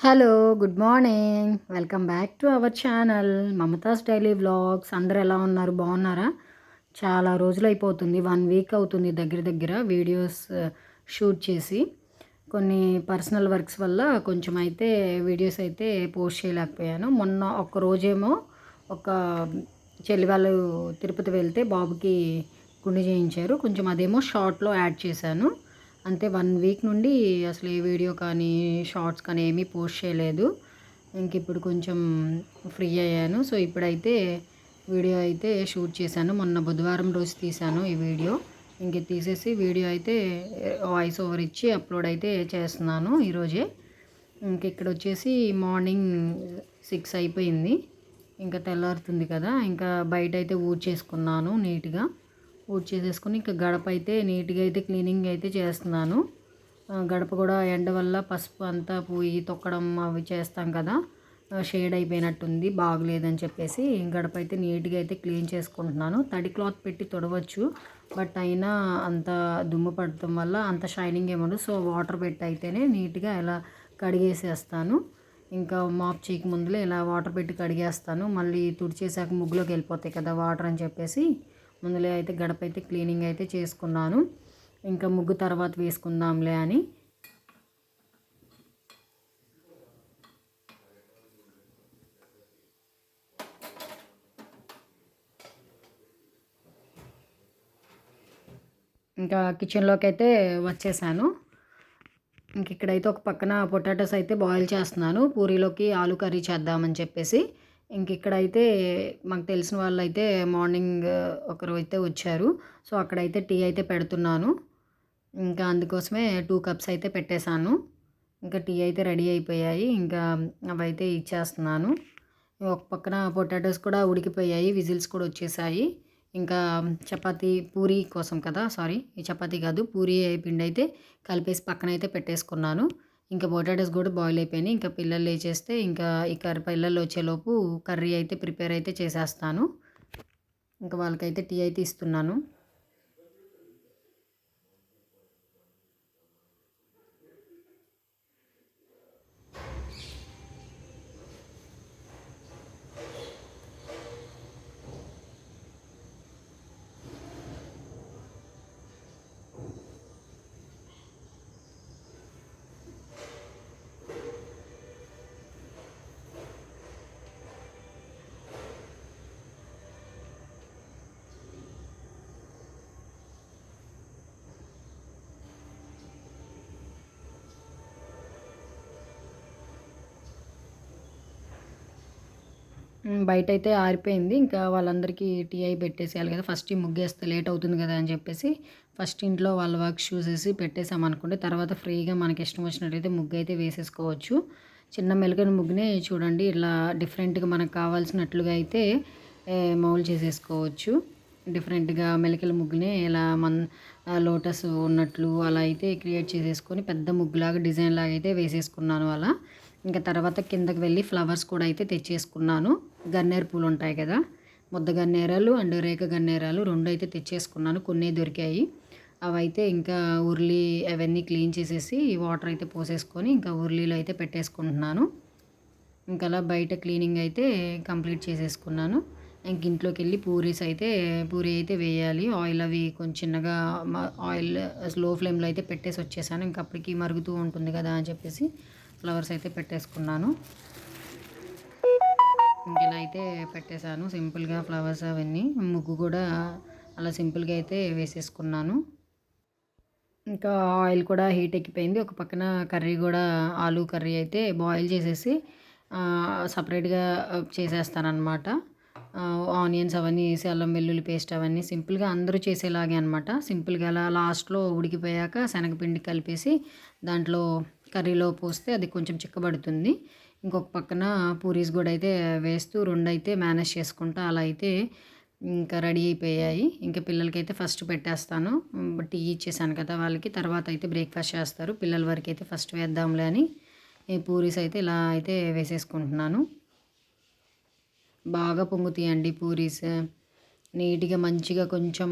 Hello good morning welcome back to our channel Mamata's daily vlogs అందరు ఎలా ఉన్నారు? బాగున్నారా? చాలా రోజులు అయిపోతుంది వన్ వీక్ అవుతుంది దగ్గర దగ్గర వీడియోస్ షూట్ uh, చేసి. కొన్ని పర్సనల్ వర్క్స్ వల్ల కొంచెం అయితే వీడియోస్ అయితే పోస్ట్ చేయలేకపోయాను. మొన్న ఒక రోజేమో ఒక చెల్లి వాళ్ళు తిరుపతి వెళ్తే బాబుకి గుండె చేయించారు. కొంచెం అదేమో షార్ట్లో యాడ్ చేశాను. అంతే వన్ వీక్ నుండి అసలు ఏ వీడియో కానీ షార్ట్స్ కానీ ఏమీ పోస్ట్ చేయలేదు. ఇంక ఇప్పుడు కొంచెం ఫ్రీ అయ్యాను. సో ఇప్పుడైతే వీడియో అయితే షూట్ చేశాను. మొన్న బుధవారం రోజు తీశాను ఈ వీడియో. ఇంక తీసేసి వీడియో అయితే వాయిస్ ఓవర్ ఇచ్చి అప్లోడ్ అయితే చేస్తున్నాను ఈరోజే. ఇంక ఇక్కడ వచ్చేసి మార్నింగ్ సిక్స్ అయిపోయింది. ఇంకా తెల్లారుతుంది కదా. ఇంకా బయట అయితే ఊడ్చేసుకున్నాను నీట్గా. పూజ చేసేసుకుని ఇంకా గడప అయితే నీట్గా అయితే క్లీనింగ్ అయితే చేస్తున్నాను. గడప కూడా ఎండ వల్ల పసుపు అంతా పోయి తొక్కడం అవి చేస్తాం కదా షేడ్ అయిపోయినట్టుంది బాగలేదని చెప్పేసి గడప అయితే నీట్గా అయితే క్లీన్ చేసుకుంటున్నాను. తడి క్లాత్ పెట్టి తొడవచ్చు బట్ అయినా అంత దుమ్ము పడటం వల్ల అంత షైనింగ్ ఏమదు సో వాటర్ పెట్టి అయితేనే నీట్గా ఇలా కడిగేసేస్తాను. ఇంకా మాప్ చేయక ముందులే ఇలా వాటర్ పెట్టి కడిగేస్తాను. మళ్ళీ తుడిచేసాక ముగ్గులోకి వెళ్ళిపోతాయి కదా వాటర్ అని చెప్పేసి ముందులే అయితే గడప అయితే క్లీనింగ్ అయితే చేసుకున్నాను. ఇంకా ముగ్గు తర్వాత వేసుకుందాంలే అని. ఇంకా కిచెన్లోకి అయితే వచ్చేసాను. ఇంక ఇక్కడైతే ఒక పక్కన పొటాటోస్ అయితే బాయిల్ చేస్తున్నాను. పూరీలోకి ఆలు కర్రీ చేద్దామని చెప్పేసి. ఇంక ఇక్కడైతే మాకు తెలిసిన వాళ్ళు అయితే మార్నింగ్ ఒకరు అయితే వచ్చారు. సో అక్కడైతే టీ అయితే పెడుతున్నాను. ఇంకా అందుకోసమే టూ కప్స్ అయితే పెట్టేశాను. ఇంకా టీ అయితే రెడీ అయిపోయాయి. ఇంకా అవైతే ఇచ్చేస్తున్నాను. ఒక పక్కన పొటాటోస్ కూడా ఉడికిపోయాయి. విజిల్స్ కూడా వచ్చేసాయి. ఇంకా చపాతీ పూరీ కోసం కదా సారీ ఈ చపాతీ కాదు పూరీ పిండి అయితే కలిపేసి పక్కన అయితే పెట్టేసుకున్నాను. ఇంకా పొటాటోస్ కూడా బాయిల్ అయిపోయినాయి. ఇంకా పిల్లలు లేచేస్తే ఇంకా ఈ కర్రీ పిల్లలు వచ్చేలోపు కర్రీ అయితే ప్రిపేర్ అయితే చేసేస్తాను. ఇంకా వాళ్ళకైతే టీ అయితే ఇస్తున్నాను. బయట అయితే ఆరిపోయింది. ఇంకా వాళ్ళందరికీ టీ అయి పెట్టేసేయాలి కదా. ఫస్ట్ ఈ ముగ్గేస్తే లేట్ అవుతుంది కదా అని చెప్పేసి ఫస్ట్ ఇంట్లో వాళ్ళ వర్క్ చూసేసి అనుకుంటే తర్వాత ఫ్రీగా మనకి ఇష్టం వచ్చినట్టయితే ముగ్గు అయితే వేసేసుకోవచ్చు. చిన్న మెలకని ముగ్గునే చూడండి. ఇలా డిఫరెంట్గా మనకు కావాల్సినట్లుగా అయితే మౌల్ చేసేసుకోవచ్చు. డిఫరెంట్గా మెలకల ముగ్గునే ఇలా మన్ లోటస్ ఉన్నట్లు అలా అయితే క్రియేట్ చేసేసుకొని పెద్ద ముగ్గులాగా డిజైన్ లాగా అయితే వేసేసుకున్నాను అలా. ఇంకా తర్వాత కిందకి వెళ్ళి ఫ్లవర్స్ కూడా అయితే తెచ్చేసుకున్నాను. గన్నేరు పూలు ఉంటాయి కదా ముద్ద గన్నేరాలు అండ్ రేఖ గన్నేరాలు రెండు అయితే తెచ్చేసుకున్నాను. కొన్ని దొరికాయి. అవైతే ఇంకా ఉర్లీ అవన్నీ క్లీన్ చేసేసి వాటర్ అయితే పోసేసుకొని ఇంకా ఉర్లీలో అయితే పెట్టేసుకుంటున్నాను. ఇంకా అలా బయట క్లీనింగ్ అయితే కంప్లీట్ చేసేసుకున్నాను. ఇంక ఇంట్లోకి వెళ్ళి పూరీస్ అయితే పూరి అయితే వేయాలి. ఆయిల్ అవి కొంచెం చిన్నగా ఆయిల్ స్లో ఫ్లేమ్లో అయితే పెట్టేసి వచ్చేసాను. ఇంకప్పటికి మరుగుతూ ఉంటుంది కదా అని చెప్పేసి ఫ్లవర్స్ అయితే పెట్టేసుకున్నాను. ఇలా అయితే పెట్టేశాను. సింపుల్గా ఫ్లవర్స్ అవన్నీ. ముగ్గు కూడా అలా సింపుల్గా అయితే వేసేసుకున్నాను. ఇంకా ఆయిల్ కూడా హీట్ ఎక్కిపోయింది. ఒక పక్కన కర్రీ కూడా ఆలు కర్రీ అయితే బాయిల్ చేసేసి సపరేట్గా చేసేస్తానమాట ఆనియన్స్ అవన్నీ వేసి అల్లం వెల్లుల్లి పేస్ట్ అవన్నీ సింపుల్గా అందరూ చేసేలాగే అనమాట సింపుల్గా అలా లాస్ట్లో ఉడికిపోయాక శనగపిండి కలిపేసి దాంట్లో కర్రీలో పోస్తే అది కొంచెం చిక్కబడుతుంది. ఇంకొక పక్కన పూరీస్ కూడా అయితే వేస్తూ రెండు అయితే మేనేజ్ చేసుకుంటా అలా అయితే ఇంకా రెడీ అయిపోయాయి. ఇంకా పిల్లలకైతే ఫస్ట్ పెట్టేస్తాను. టీ ఇచ్చేసాను కదా వాళ్ళకి. తర్వాత అయితే బ్రేక్ఫాస్ట్ చేస్తారు. పిల్లల వరకు అయితే ఫస్ట్ వేద్దాంలే అని పూరీస్ అయితే ఇలా అయితే వేసేసుకుంటున్నాను. బాగా పొంగుతాయండి పూరీస్. నీట్గా మంచిగా కొంచెం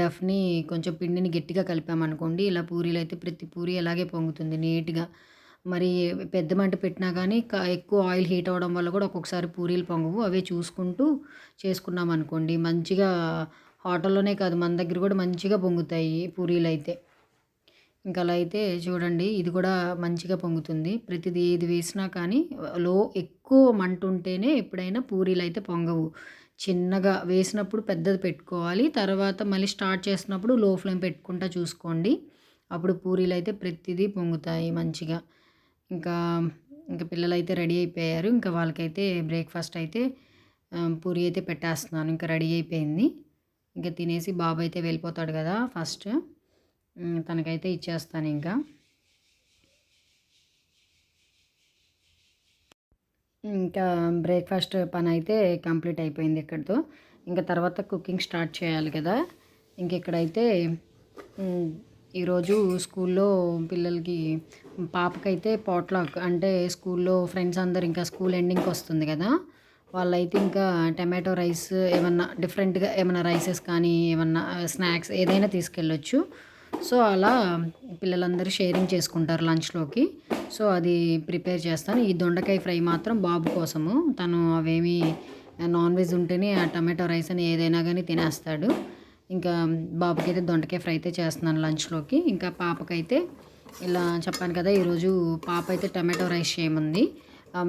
డఫ్ని కొంచెం పిండిని గట్టిగా కలిపామనుకోండి ఇలా పూరీలు అయితే ప్రతి పూరి అలాగే పొంగుతుంది నీట్గా. మరి పెద్ద మంట పెట్టినా కానీ ఎక్కువ ఆయిల్ హీట్ అవ్వడం వల్ల కూడా ఒక్కొక్కసారి పూరీలు పొంగవు. అవే చూసుకుంటూ చేసుకున్నాం అనుకోండి మంచిగా హోటల్లోనే కాదు మన దగ్గర కూడా మంచిగా పొంగుతాయి పూరీలు అయితే ఇంకా అలా అయితే చూడండి ఇది కూడా మంచిగా పొంగుతుంది. ప్రతిదీ ఏది వేసినా కానీ లో ఎక్కువ మంట ఉంటేనే ఎప్పుడైనా పూరీలు అయితే పొంగవు. చిన్నగా వేసినప్పుడు పెద్దది పెట్టుకోవాలి. తర్వాత మళ్ళీ స్టార్ట్ చేసినప్పుడు లో ఫ్లేమ్ పెట్టుకుంటా చూసుకోండి. అప్పుడు పూరీలు అయితే ప్రతిదీ పొంగుతాయి మంచిగా. ఇంకా ఇంకా పిల్లలు అయితే రెడీ అయిపోయారు. ఇంకా వాళ్ళకైతే బ్రేక్ఫాస్ట్ అయితే పూరి అయితే పెట్టేస్తున్నాను. ఇంకా రెడీ అయిపోయింది. ఇంకా తినేసి బాబు అయితే వెళ్ళిపోతాడు కదా ఫస్ట్. తనకైతే ఇచ్చేస్తాను ఇంకా. ఇంకా బ్రేక్ఫాస్ట్ పని అయితే కంప్లీట్ అయిపోయింది ఇక్కడితో. ఇంకా తర్వాత కుకింగ్ స్టార్ట్ చేయాలి కదా. ఇంక ఇక్కడైతే ఈరోజు స్కూల్లో పిల్లలకి పాపకైతే పాట్లాక్ అంటే స్కూల్లో ఫ్రెండ్స్ అందరు ఇంకా స్కూల్ ఎండింగ్కి వస్తుంది కదా. వాళ్ళైతే ఇంకా టమాటో రైస్ ఏమన్నా డిఫరెంట్గా ఏమైనా రైసెస్ కానీ ఏమన్నా స్నాక్స్ ఏదైనా తీసుకెళ్ళొచ్చు. సో అలా పిల్లలందరూ షేరింగ్ చేసుకుంటారు లంచ్లోకి. సో అది ప్రిపేర్ చేస్తాను. ఈ దొండకాయ ఫ్రై మాత్రం బాబు కోసము. తను అవేమి నాన్ వెజ్ ఉంటేనే ఆ టమాటో రైస్ అని ఏదైనా కానీ తినేస్తాడు. ఇంకా బాబుకి అయితే దొండకాయ ఫ్రై అయితే చేస్తున్నాను లంచ్లోకి. ఇంకా పాపకైతే ఇలా చెప్పాను కదా ఈరోజు పాప అయితే టమాటో రైస్ చేయమంది.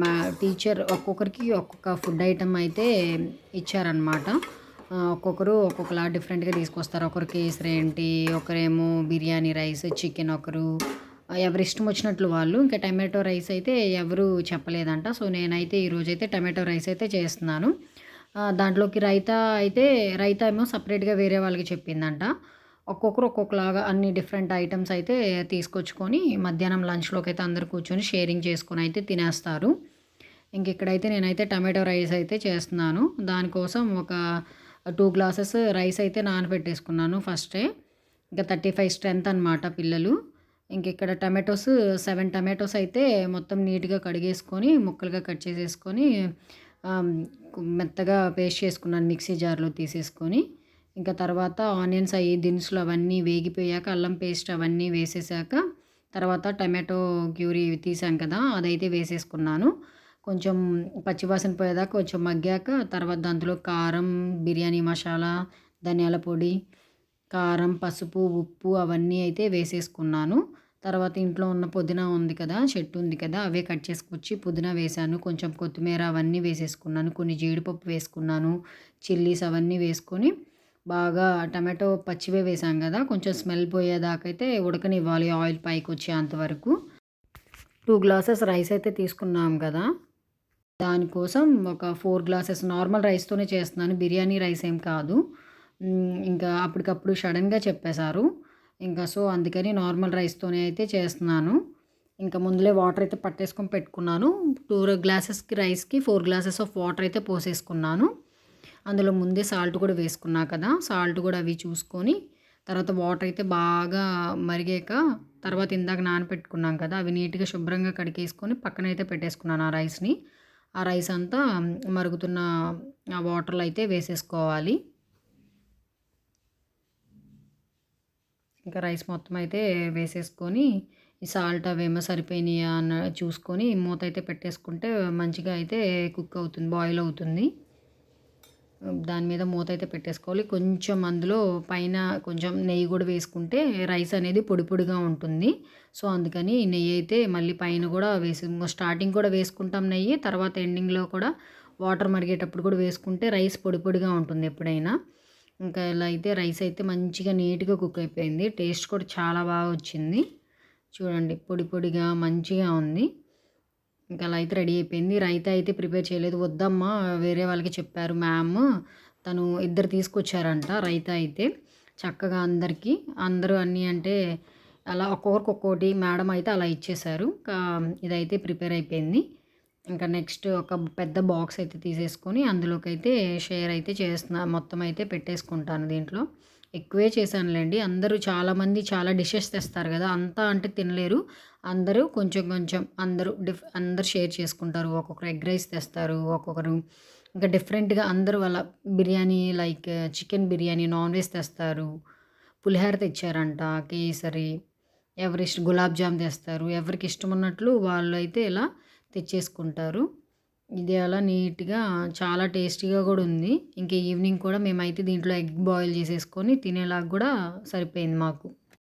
మా టీచర్ ఒక్కొక్కరికి ఒక్కొక్క ఫుడ్ ఐటమ్ అయితే ఇచ్చారనమాట ఒక్కొక్కరు ఒక్కొక్కలా డిఫరెంట్గా తీసుకొస్తారు. ఒకరు కేసరి ఏంటి ఒకరేమో బిర్యానీ రైస్ చికెన్ ఒకరు. ఎవరి ఇష్టం వచ్చినట్లు వాళ్ళు. ఇంకా టమాటో రైస్ అయితే ఎవరు చెప్పలేదంట. సో నేనైతే ఈరోజైతే టమాటో రైస్ అయితే చేస్తున్నాను. దాంట్లోకి రైతా అయితే రైతా ఏమో సపరేట్గా వేరే వాళ్ళకి చెప్పిందంట. ఒక్కొక్కరు ఒక్కొక్కలాగా అన్ని డిఫరెంట్ ఐటమ్స్ అయితే తీసుకొచ్చుకొని మధ్యాహ్నం లంచ్లోకి అయితే అందరు కూర్చొని షేరింగ్ చేసుకొని అయితే తినేస్తారు. ఇంక ఇక్కడైతే నేనైతే టమాటో రైస్ అయితే చేస్తున్నాను. దానికోసం ఒక టూ గ్లాసెస్ రైస్ అయితే నానబెట్టేసుకున్నాను ఫస్టే. ఇంకా థర్టీ ఫైవ్ స్ట్రెంత్ అనమాట పిల్లలు. ఇంక ఇక్కడ టమాటోస్ సెవెన్ టమాటోస్ అయితే మొత్తం నీట్గా కడిగేసుకొని ముక్కలుగా కట్ చేసేసుకొని మెత్తగా పేస్ట్ చేసుకున్నాను మిక్సీ జార్లో తీసేసుకొని. ఇంకా తర్వాత ఆనియన్స్ అయ్యి దినుసులు అవన్నీ వేగిపోయాక అల్లం పేస్ట్ అవన్నీ వేసేసాక తర్వాత టమాటో క్యూరీ తీసాం కదా అదైతే వేసేసుకున్నాను. కొంచెం పచ్చివాసన పోయేదాకా కొంచెం మగ్గాక తర్వాత దాంట్లో కారం బిర్యానీ మసాలా ధనియాల పొడి కారం పసుపు ఉప్పు అవన్నీ అయితే వేసేసుకున్నాను. తర్వాత ఇంట్లో ఉన్న పుదీనా ఉంది కదా చెట్టు ఉంది కదా అవే కట్ చేసుకొచ్చి పుదీనా వేసాను. కొంచెం కొత్తిమీర అవన్నీ వేసేసుకున్నాను. కొన్ని జీడిపప్పు వేసుకున్నాను. చిల్లీస్ అవన్నీ వేసుకొని బాగా టమాటో పచ్చివే వేసాం కదా కొంచెం స్మెల్ పోయేదాకైతే ఉడకనివ్వాలి ఆయిల్ పైకి వచ్చేంతవరకు టూ గ్లాసెస్ రైస్ అయితే తీసుకున్నాం కదా. దానికోసం ఒక ఫోర్ గ్లాసెస్ నార్మల్ రైస్తోనే చేస్తున్నాను. బిర్యానీ రైస్ ఏం కాదు. ఇంకా అప్పటికప్పుడు సడన్గా చెప్పేశారు. ఇంకా సో అందుకని నార్మల్ రైస్తోనే అయితే చేస్తున్నాను. ఇంకా ముందులే వాటర్ అయితే పట్టేసుకొని పెట్టుకున్నాను. టూ గ్లాసెస్కి రైస్కి ఫోర్ గ్లాసెస్ ఆఫ్ వాటర్ అయితే పోసేసుకున్నాను. అందులో ముందే సాల్ట్ కూడా వేసుకున్నా కదా సాల్ట్ కూడా అవి చూసుకొని తర్వాత వాటర్ అయితే బాగా మరిగాక తర్వాత ఇందాక నానపెట్టుకున్నాం కదా అవి నీట్గా శుభ్రంగా కడిగేసుకొని పక్కనైతే పెట్టేసుకున్నాను ఆ రైస్ని. ఆ రైస్ అంతా మరుగుతున్న ఆ వాటర్లో అయితే వేసేసుకోవాలి. ఇంకా రైస్ మొత్తం అయితే వేసేసుకొని ఈ సాల్ట్ అవేమో సరిపోయినాయా అన్న చూసుకొని మూత అయితే పెట్టేసుకుంటే మంచిగా అయితే కుక్ అవుతుంది బాయిల్ అవుతుంది. దాని మీద మూత అయితే పెట్టేసుకోవాలి. కొంచెం అందులో పైన కొంచెం నెయ్యి కూడా వేసుకుంటే రైస్ అనేది పొడి పొడిగా ఉంటుంది. సో అందుకని నెయ్యి అయితే మళ్ళీ పైన కూడా వేసి స్టార్టింగ్ కూడా వేసుకుంటాం నెయ్యి. తర్వాత ఎండింగ్లో కూడా వాటర్ మరిగేటప్పుడు కూడా వేసుకుంటే రైస్ పొడి పొడిగా ఉంటుంది ఎప్పుడైనా. ఇంకా ఇలా అయితే రైస్ అయితే మంచిగా నీట్గా కుక్ అయిపోయింది. టేస్ట్ కూడా చాలా బాగా వచ్చింది. చూడండి పొడి పొడిగా మంచిగా ఉంది. ఇంకా అలా అయితే రెడీ అయిపోయింది. రైత అయితే ప్రిపేర్ చేయలేదు. వద్దమ్మా వేరే వాళ్ళకి చెప్పారు మ్యామ్. తను ఇద్దరు తీసుకొచ్చారంట రైత అయితే. చక్కగా అందరికీ అందరూ అన్నీ అంటే అలా ఒక్కొక్కరికి ఒక్కొక్కటి మేడం అయితే అలా ఇచ్చేశారు. ఇంకా ఇదైతే ప్రిపేర్ అయిపోయింది. ఇంకా నెక్స్ట్ ఒక పెద్ద బాక్స్ అయితే తీసేసుకొని అందులోకి అయితే షేర్ అయితే చేస్తున్నా మొత్తం అయితే పెట్టేసుకుంటాను దీంట్లో. ఎక్కువే చేశానులేండి. అందరూ చాలామంది చాలా డిషెస్ తెస్తారు కదా అంతా అంటే తినలేరు. అందరూ కొంచెం కొంచెం అందరూ డిఫ్ అందరు షేర్ చేసుకుంటారు. ఒక్కొక్కరు ఎగ్ రైస్ తెస్తారు ఒక్కొక్కరు ఇంకా డిఫరెంట్గా అందరూ వాళ్ళ biryani like chicken biryani non veg తెస్తారు. పులిహోర తెచ్చారంట కేసరి ఎవరి గులాబ్ జామ్ తెస్తారు. ఎవరికి ఇష్టం ఉన్నట్లు వాళ్ళు అయితే ఇలా తెచ్చేసుకుంటారు. ఇది అలా నీట్గా చాలా టేస్టీగా కూడా ఉంది. ఇంకా ఈవినింగ్ కూడా మేమైతే దీంట్లో ఎగ్ బాయిల్ చేసేసుకొని తినేలాగా కూడా సరిపోయింది మాకు.